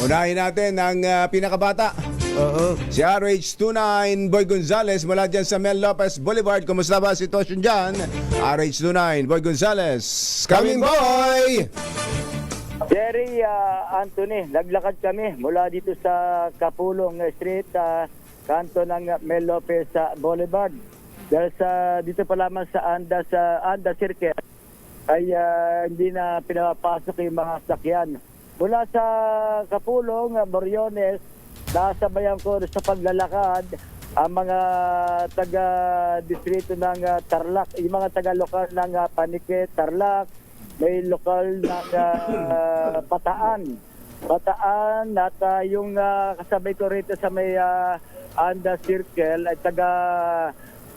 Unahin natin ang ah, pinakabata. Oo. Si RH29 Boy Gonzales mula dyan sa Mel Lopez Boulevard. Kumusta ba sitwasyon dyan? RH29 Boy Gonzales. Coming boy! Jerry ah, Anthony, naglakad kami mula dito sa Kapulong Street, ah, kanto ng Mel Lopez sa Boulevard. Dahil sa dito pa lamang sa Anda sa Anda Circle ay ah, hindi na pinapasok yung mga sakyan. Mula sa Kapulong, ah, Moriones, nasabayan ko sa paglalakad ang mga taga-distrito ng ah, Tarlac, yung mga taga-lokal ng ah, Panique, Tarlac, may lokal na ah, pataan. Pataan at ah, yung ah, kasabay ko rito sa may uh, Anda Circle ay taga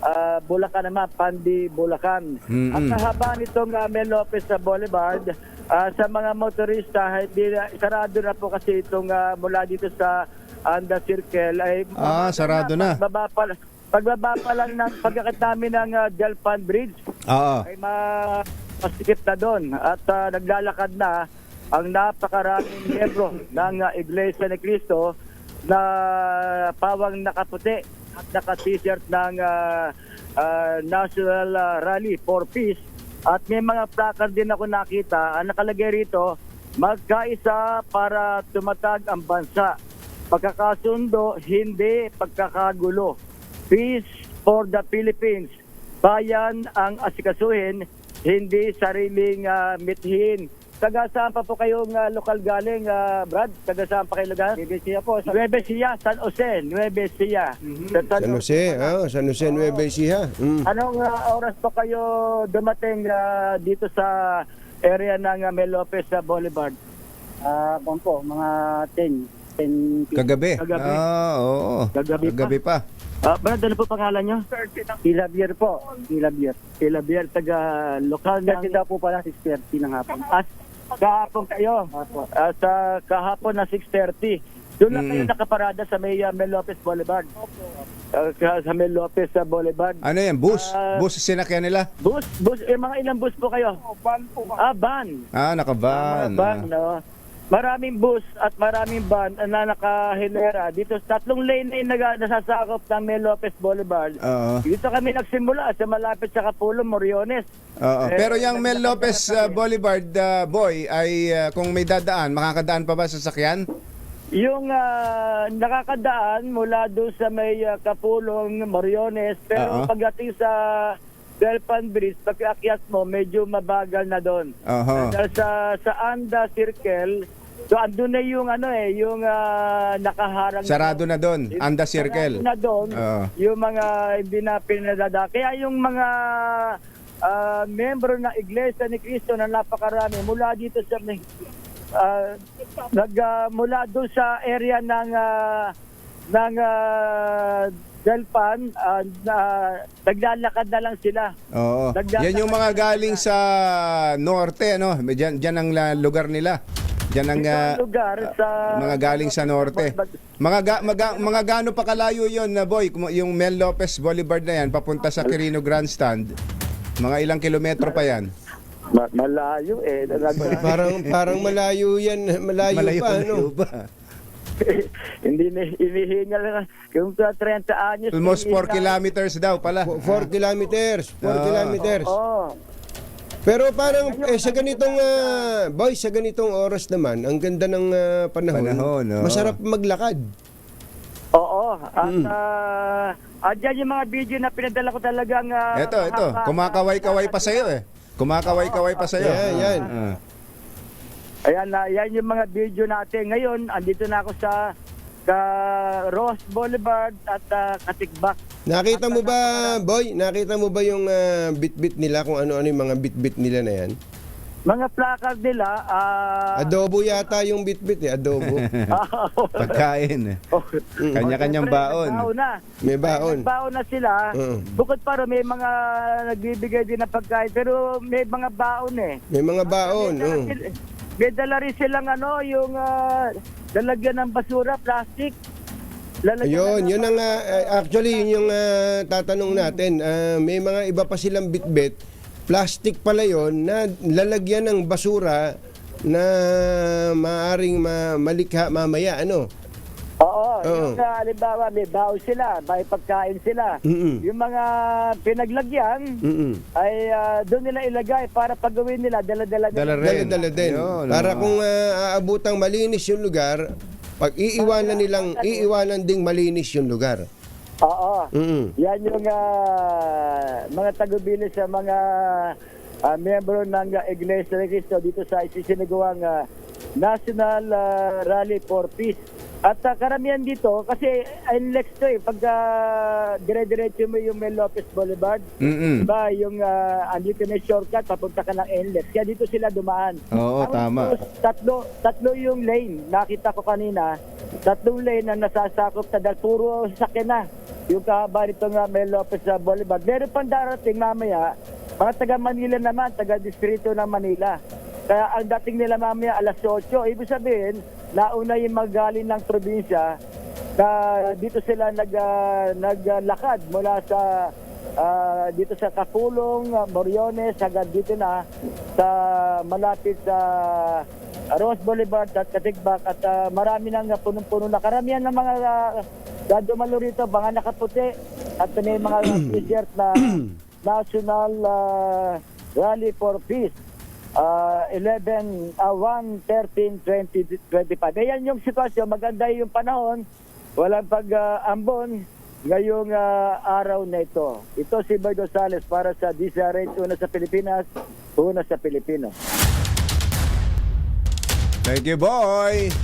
ah, Bulacan naman, Pandi, Bulacan. Mm-mm. At kahaba nitong uh, Mel Lopez sa Boulevard, ah, sa mga motorista, hindi na, sarado na po kasi itong ah, mula dito sa Anda Circle ay Ah, sarado na. Pagbaba pa, pagbaba pa lang ng pagkakit namin ng uh, Jalpan Bridge Oo. ay ma masikip na doon at ah, naglalakad na ang napakaraming miyembro ng ah, Iglesia ni Cristo na pawang nakaputi at naka-t-shirt ng ah, ah, National ah, Rally for Peace. At may mga placard din ako nakita ang nakalagay rito magkaisa para tumatag ang bansa. Pagkakasundo hindi pagkakagulo. Peace for the Philippines. Bayan ang asikasuhin, hindi sariling uh, mithin. Taga saan pa po kayong ah, lokal galing, ah, Brad? Taga saan pa kayo lugar? Nueve Ecija po. Nueve Ecija, San Jose, Nueve Ecija. Sa San Jose, oh, San Jose Nueva Ecija. Mm. Anong ah, oras po kayo dumating ah, dito sa area ng uh, Mel Lopez sa Boulevard? Ah, uh, po, mga 10. 10 Kagabi. Kagabi. Ah, oo. Kagabi pa. Kagabi pa. Ah, Brad, ano po pangalan nyo? Ilabier po. Ilabier. Ilabier, taga lokal ng... Kasi daw po pala 6.30 ng hapon. As, kahapon kayo. Ah, sa kahapon na 6.30. Doon lang kayo Mm. nakaparada sa may ah, Mel Lopez Boulevard. Ah, ka- sa Mel Lopez sa Boulevard. Ano yan? Bus? Ah. Bus sinakyan nila? Bus, bus, eh, mga ilang bus po kayo? van po. Ah, van. Ah, nakaban. Mga van, no? Maraming bus at maraming van na nakahilera. Dito sa tatlong lane na yung naga- nasasakop ng Mel Lopez Boulevard. Oo. Dito kami nagsimula sa malapit sa Kapulong, Moriones. Oo. Eh, Pero yung Mel Lopez uh. Boulevard uh, boy ay uh, kung may dadaan, makakadaan pa ba sa sakyan? Yung ah, nakakadaan mula doon sa may ah, Kapulong, Moriones, pero Oo. pagdating sa Delpan Bridge, pagkaakyat mo, medyo mabagal na doon. Oho. Dahil sa, sa Anda Circle, so andun na yung ano eh, yung ah, nakaharang. Sarado na doon, Anda Circle. Sarado na doon, Oo. yung mga hindi na pinadada. Kaya yung mga ah, membro ng Iglesia ni Cristo na napakarami mula dito sa ah, nag ah, mula doon sa area ng ah, ng ah, Delpan ah, na, naglalakad na lang sila. Oo. Naglalakad Yan yung mga galing sa norte, ano? Diyan, diyan ang la- lugar nila. Diyan ang uh, lugar sa mga galing sa norte. Mga ga, mga, mga gaano pa kalayo 'yon na boy, Kung yung Mel Lopez Boulevard na yan papunta sa Quirino Grandstand. Mga ilang kilometro pa yan. Ma- malayo eh. Parang parang malayo yan, malayo, pa ano. ba? hindi na inihinga lang. Yung sa 30 anyos. Almost 4 inihinga- kilometers daw pala. 4 kilometers, 4 Ah. kilometers. Oo. Pero parang eh, sa ganitong ah, boy, sa ganitong oras naman, ang ganda ng ah, panahon. Panahon, oo. Masarap maglakad. Oo. At Hmm. ah, andyan yung mga video na pinadala ko talagang... ah, Ito, ito. Kumakaway-kaway pa sa'yo eh. Kumakaway-kaway pa sa'yo. Yan, yan. Ah. Ayan, na yan yung mga video natin. Ngayon, andito na ako sa ka Ross Boulevard at uh, Katikbak. Nakita mo ba, boy? Nakita mo ba yung ah, bit-bit nila kung ano-ano yung mga bit-bit nila na yan? Mga placard nila, ah... Adobo yata yung bit-bit eh, adobo. Pagkain. eh. oh, Kanya-kanyang siyempre, baon. na. May baon. Nagbaon na sila. Oo. Bukod pa rin, may mga nagbibigay din ng pagkain. Pero may mga baon eh. May mga baon. May dala, oh. sil- may dala rin silang ano, yung ah, lalagyan ng basura, plastic. Lalagyan Ayun, yun ang ah, ah, actually yun yung ah, tatanong natin. Ah, may mga iba pa silang bitbit. Plastic pala yon na lalagyan ng basura na maaring ma- malikha mamaya ano. Oo, Oo. yung uh, halimbawa may baon sila, may pagkain sila. Mm-mm. Yung mga pinaglagyan Mm-mm. ay ah, doon nila ilagay para pag-gawin nila, dala-dala nila. Dala rin. Dala-dala din. Para oo. kung ah, aabutang malinis yung lugar, pag iiwanan nilang, iiwanan ding malinis yung lugar. Oo. Mm-mm. Yan yung ah, mga tagubilin sa mga ah, miyembro ng ah, Iglesia ni Cristo dito sa isisinagawang ah, National ah, Rally for Peace. At ah, karamihan dito, kasi NLEX to eh, pag ah, dire-diretso mo yung Mel Lopez Boulevard, Mm-mm. Diba, yung uh, andito na shortcut, papunta ka ng NLEX. Kaya dito sila dumaan. Oo, tama. Tapos, Tatlo, tatlo yung lane. Nakita ko kanina, tatlong lane na nasasakop na dahil puro sasakyan na. Yung kahaba nito nga Mel Lopez sa Boulevard. Meron pang darating mamaya, mga taga Manila naman, taga distrito ng Manila. Kaya ang dating nila mamaya alas 8. Ibig sabihin, nauna yung magaling ng probinsya na dito sila nag ah, naglakad mula sa ah, dito sa Kapulong, Moriones hanggang dito na sa malapit sa Rose Boulevard at Katigbak at ah, marami nang punong-puno na karamihan ng mga uh, dadumalo rito, mga nakaputi at may mga t-shirt na National ah, Rally for Peace. Ah, 11, ah, 1, 13, 20, 25. Ayan yung sitwasyon. Maganda yung panahon. Walang pag-ambon ngayong ah, araw na ito. Ito si Boy Gonzales para sa DCRH, una sa Pilipinas, una sa Pilipino. Thank you, boy.